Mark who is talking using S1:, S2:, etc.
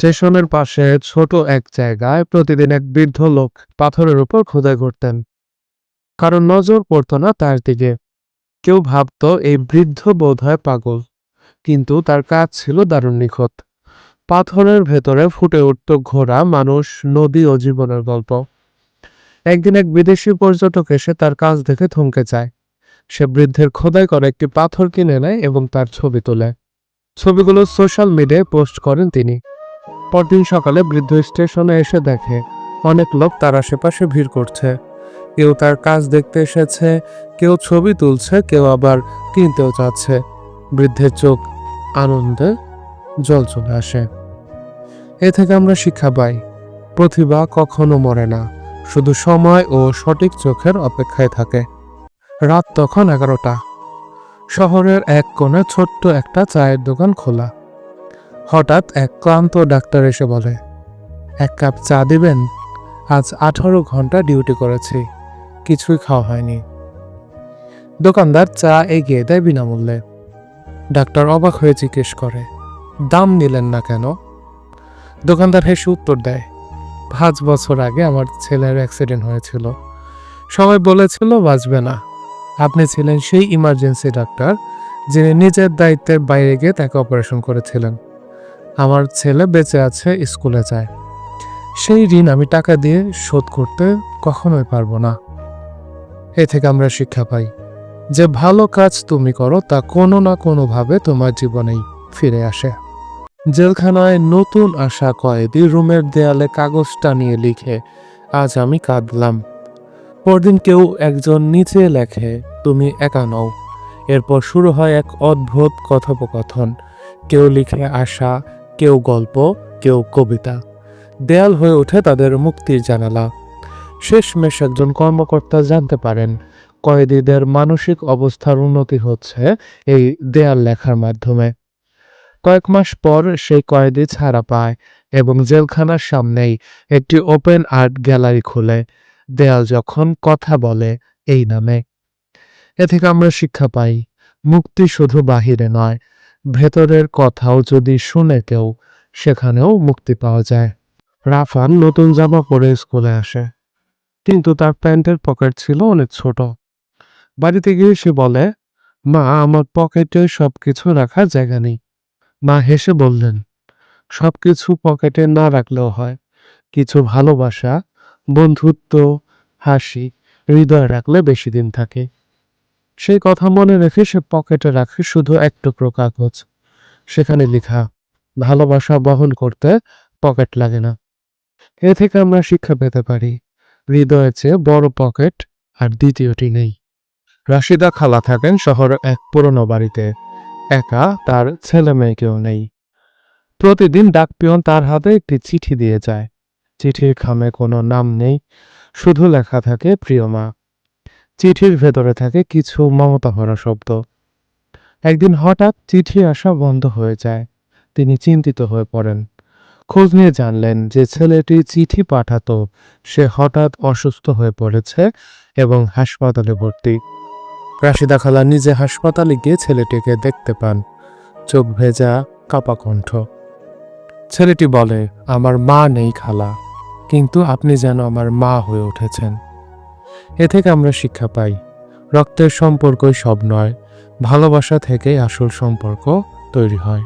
S1: স্টেশনের পাশে ছোট এক জায়গায় প্রতিদিন এক বৃদ্ধ লোক পাথরের উপর খোদাই করতেন কারণ নজর পড়তো না তার দিকে। কেউ ভাবতো এই বৃদ্ধ বোধহয় পাগল, কিন্তু তার কাজ ছিল দারুণ নিখুঁত। পাথরের ভেতরে ফুটে উঠত ঘোড়া, মানুষ, নদী ও জীবনের গল্প। একদিন এক বিদেশি পর্যটক এসে তার কাজ দেখে থমকে যায়। সে বৃদ্ধের খোদাই করা একটি পাথর কিনে নেয় এবং তার ছবি তোলে। ছবিগুলো সোশ্যাল মিডিয়ায় পোস্ট করেন তিনি। পরদিন সকালে বৃদ্ধ স্টেশনে এসে দেখে, অনেক লোক তার আশেপাশে ভিড় করছে। কেউ তার কাজ দেখতে এসেছে, কেউ ছবি তুলছে, কেউ আবার কিনতেও চাচ্ছে বৃদ্ধের চোখ আনন্দে জল চলে আসে। এ থেকে আমরা শিক্ষা পাই, প্রতিভা কখনো মরে না, শুধু সময় ও সঠিক চোখের অপেক্ষায় থাকে। রাত তখন এগারোটা। শহরের এক কোণে ছোট্ট একটা চায়ের দোকান খোলা। হঠাৎ এক ক্লান্ত ডাক্তার এসে বলে, এক কাপ চা দিবেন? আজ আঠারো ঘণ্টা ডিউটি করেছি, কিছুই খাওয়া হয়নি। দোকানদার চা এগিয়ে দেয় বিনামূল্যে। ডাক্তার অবাক হয়ে জিজ্ঞেস করে, দাম নিলেন না কেন? দোকানদার হেসে উত্তর দেয়, পাঁচ বছর আগে আমার ছেলের অ্যাক্সিডেন্ট হয়েছিল। সবাই বলেছিল বাঁচবে না। আপনি ছিলেন সেই ইমার্জেন্সি ডাক্তার যিনি নিজের দায়িত্বের বাইরে গিয়ে তাকে অপারেশন করেছিলেন। আমার ছেলে বেঁচে আছে, স্কুলে যায়। সেই ঋণ আমি টাকা দিয়ে শোধ করতে কখনোই পারব না। এ থেকে আমরা শিক্ষা পাই, যে ভালো কাজ তুমি করো, তা কোনো না কোনোভাবে তোমার জীবনেই ফিরে আসে। জেলখানায় নতুন আসা কয়েদি রুমের দেয়ালে কাগজ টানিয়ে লিখে, আজ আমি কাঁদলাম। পরদিন কেউ একজন নিচে লেখে, তুমি একা নও। এরপর শুরু হয় এক অদ্ভুত কথোপকথন। কেউ লিখে আশা কেউ গল্প, কেউ কবিতা। দেয়াল হয়ে ওঠে তাদের মুক্তির জানালা। শেষমেশ একজন কর্মকর্তা জানতে পারেন, কয়েদিদের মানসিক অবস্থার উন্নতি হচ্ছে এই দেয়াল লেখার মাধ্যমে। কয়েক মাস পর সেই কয়েদি ছাড়া পায় এবং জেলখানার সামনেই একটি ওপেন আর্ট গ্যালারি খুলে। দেয়াল যখন কথা বলে এই নামে। এ থেকে আমরা শিক্ষা পাই, মুক্তি শুধু বাহিরে নয় ভেতরের কথাও যদি শুনে কেউ, সেখানেও মুক্তি পাওয়া যায়। রাফান নতুন জামা পরে স্কুলে আসে। কিন্তু তার প্যান্টের পকেট ছিল অনেক ছোট। বাড়িতে গিয়ে সে বলে, মা, আমার পকেটে সবকিছু রাখার জায়গা নেই। মা হেসে বললেন, সবকিছু পকেটে না রাখলেও হয়। কিছু ভালোবাসা, বন্ধুত্ব, হাসি, হৃদয় রাখলে বেশি দিন থাকে। সেই কথা মনে রেখে সে পকেটে রাখে শুধু এক টুকরো কাগজ। সেখানে লেখা, ভালোবাসা বহন করতে পকেট লাগে না। এ থেকে আমরা শিক্ষা পেতে পারি। হৃদয়ের চেয়ে বড় পকেট আর দ্বিতীয়টি নেই। রাশিদা খালা থাকেন শহরের এক পুরনো বাড়িতে। একা তার ছেলে মেয়েকেও নেই। প্রতিদিন ডাকপিয়ন তার হাতে একটি চিঠি দিয়ে যায়। চিঠির খামে কোনো নাম নেই, শুধু লেখা থাকে, প্রিয় মা। চিঠির ভেতরে থাকে কিছু মমতা ভরা শব্দ। একদিন হঠাৎ চিঠি আসা বন্ধ হয়ে যায়। তিনি চিন্তিত হয়ে পড়েন। খোঁজ নিয়ে জানলেন যে ছেলেটি চিঠি পাঠাতো, সে হঠাৎ অসুস্থ হয়ে পড়েছে এবং হাসপাতালে ভর্তি। রাশিদা খালা নিজে হাসপাতালে গিয়ে ছেলেটিকে দেখতে পান। চোখ ভেজা, কাপা কণ্ঠ। ছেলেটি বলে, আমার মা নেই খালা, কিন্তু আপনি যেন আমার মা হয়ে উঠেছেন। এ থেকে আমরা শিক্ষা পাই। রক্তের সম্পর্কই সব নয়, ভালোবাসা থেকেই আসল সম্পর্ক তৈরি হয়।